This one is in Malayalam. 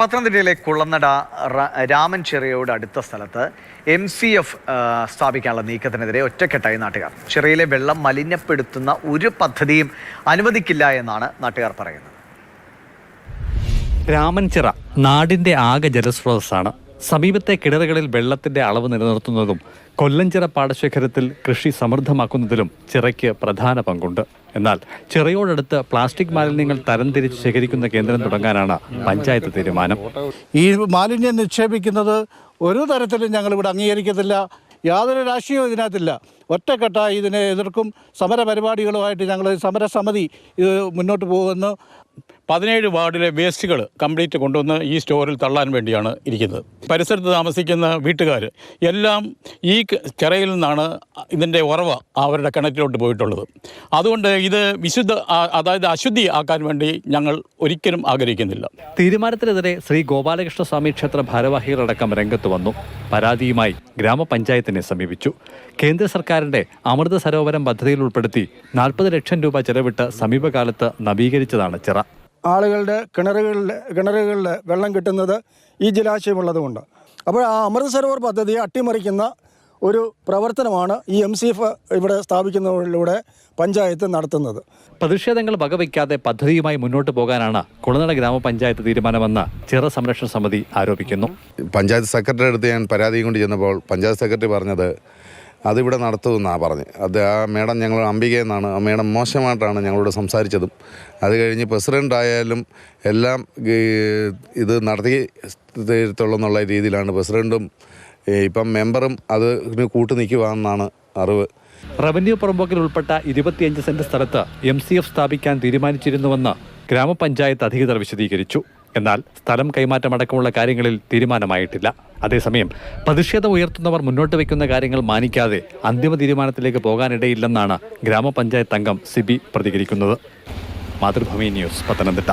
പത്തനംതിട്ടയിലെ കുളനട രാമൻ ചിറയോട് അടുത്ത സ്ഥലത്ത് എം സി എഫ് സ്ഥാപിക്കാനുള്ള നീക്കത്തിനെതിരെ ഒറ്റക്കെട്ടായി നാട്ടുകാർ. ചെറിയിലെ വെള്ളം മലിനപ്പെടുത്തുന്ന ഒരു പദ്ധതിയും അനുവദിക്കില്ല എന്നാണ് നാട്ടുകാർ പറയുന്നത്. രാമൻചിറ നാടിന്റെ ആകെ ജലസ്രോതസ്സാണ്. സമീപത്തെ കിണറുകളിൽ വെള്ളത്തിന്റെ അളവ് നിലനിർത്തുന്നതും കൊല്ലഞ്ചിറ പാടശേഖരത്തിൽ കൃഷി സമൃദ്ധമാക്കുന്നതിലും ചിറയ്ക്ക് പ്രധാന പങ്കുണ്ട്. എന്നാൽ ചിറയോടടുത്ത് പ്ലാസ്റ്റിക് മാലിന്യങ്ങൾ തരംതിരിച്ച് ശേഖരിക്കുന്ന കേന്ദ്രം തുടങ്ങാനാണ് പഞ്ചായത്ത് തീരുമാനം. ഈ മാലിന്യം നിക്ഷേപിക്കുന്നത് ഒരു തരത്തിലും ഞങ്ങൾ ഇവിടെ അംഗീകരിക്കത്തില്ല. യാതൊരു രാഷ്ട്രീയവും ഇതിനകത്തില്ല. ഒറ്റക്കെട്ടായി ഇതിനെ എതിർക്കും. സമര പരിപാടികളുമായിട്ട് ഞങ്ങൾ സമരസമിതി ഇത് മുന്നോട്ട് പോകുമെന്ന് പതിനേഴ് വാർഡിലെ വേസ്റ്റുകൾ കംപ്ലീറ്റ് കൊണ്ടുവന്ന് ഈ സ്റ്റോറിൽ തള്ളാൻ വേണ്ടിയാണ് ഇരിക്കുന്നത്. പരിസരത്ത് താമസിക്കുന്ന വീട്ടുകാർ എല്ലാം ഈ ചിറയിൽ നിന്നാണ് ഇതിന്റെ ഉറവ അവരുടെ കിണറ്റിലോട്ട് പോയിട്ടുള്ളത്. അതുകൊണ്ട് ഇത് വിശുദ്ധ അതായത് അശുദ്ധി ആക്കാൻ വേണ്ടി ഞങ്ങൾ ഒരിക്കലും ആഗ്രഹിക്കുന്നില്ല. തീരുമാനത്തിനെതിരെ ശ്രീ ഗോപാലകൃഷ്ണ സ്വാമി ക്ഷേത്ര ഭാരവാഹികളടക്കം രംഗത്ത് വന്നു. പരാതിയുമായി ഗ്രാമപഞ്ചായത്തിനെ സമീപിച്ചു. കേന്ദ്ര സർക്കാരിന്റെ അമൃത സരോവരം പദ്ധതിയിൽ ഉൾപ്പെടുത്തി നാൽപ്പത് ലക്ഷം രൂപ ചെലവിട്ട് സമീപകാലത്ത് നവീകരിച്ചതാണ് ചിറ. ആളുകളുടെ കിണറുകളിൽ കിണറുകളിൽ വെള്ളം കിട്ടുന്നത് ഈ ജലാശയമുള്ളതുകൊണ്ട്. അപ്പോൾ ആ അമൃത സരോവർ പദ്ധതിയെ അട്ടിമറിക്കുന്ന ഒരു പ്രവർത്തനമാണ് ഈ എം സി എഫ് ഇവിടെ സ്ഥാപിക്കുന്നതിലൂടെ പഞ്ചായത്ത് നടത്തുന്നത്. പ്രതിഷേധങ്ങൾ വകവയ്ക്കാതെ പദ്ധതിയുമായി മുന്നോട്ട് പോകാനാണ് കുളനട ഗ്രാമപഞ്ചായത്ത് തീരുമാനമെന്ന് ചിറ സംരക്ഷണ സമിതി ആരോപിക്കുന്നു. പഞ്ചായത്ത് സെക്രട്ടറി അടുത്ത് ഞാൻ പരാതി കൊണ്ട് ചെന്നപ്പോൾ പഞ്ചായത്ത് സെക്രട്ടറി പറഞ്ഞത് അതിവിടെ നടത്തുമെന്നാണ് പറഞ്ഞ്. അത് ആ മേഡം ഞങ്ങൾ അംബിക എന്നാണ് ആ മേഡം മോശമായിട്ടാണ് ഞങ്ങളോട് സംസാരിച്ചതും. അത് കഴിഞ്ഞ് പ്രസിഡന്റ് ആയാലും എല്ലാം ഇത് നടത്തി തീരത്തുള്ളൂ എന്നുള്ള രീതിയിലാണ് പ്രസിഡന്റും ഇപ്പം മെമ്പറും അത് കൂട്ടു നിൽക്കുവാന്നാണ് അറിവ്. റവന്യൂ പുറമ്പോക്കിൽ ഉൾപ്പെട്ട ഇരുപത്തിയഞ്ച് സെന്റ് സ്ഥലത്ത് എം സി എഫ് സ്ഥാപിക്കാൻ തീരുമാനിച്ചിരുന്നുവെന്ന് ഗ്രാമപഞ്ചായത്ത് അധികൃതർ വിശദീകരിച്ചു. എന്നാൽ സ്ഥലം കൈമാറ്റമടക്കമുള്ള കാര്യങ്ങളിൽ തീരുമാനമായിട്ടില്ല. അതേസമയം പ്രതിഷേധം ഉയർത്തുന്നവർ മുന്നോട്ട് വയ്ക്കുന്ന കാര്യങ്ങൾ മാനിക്കാതെ അന്തിമ തീരുമാനത്തിലേക്ക് പോകാനിടയില്ലെന്നാണ് ഗ്രാമപഞ്ചായത്ത് അംഗം സിബി പ്രതികരിക്കുന്നത്. മാതൃഭൂമി ന്യൂസ് പത്തനംതിട്ട.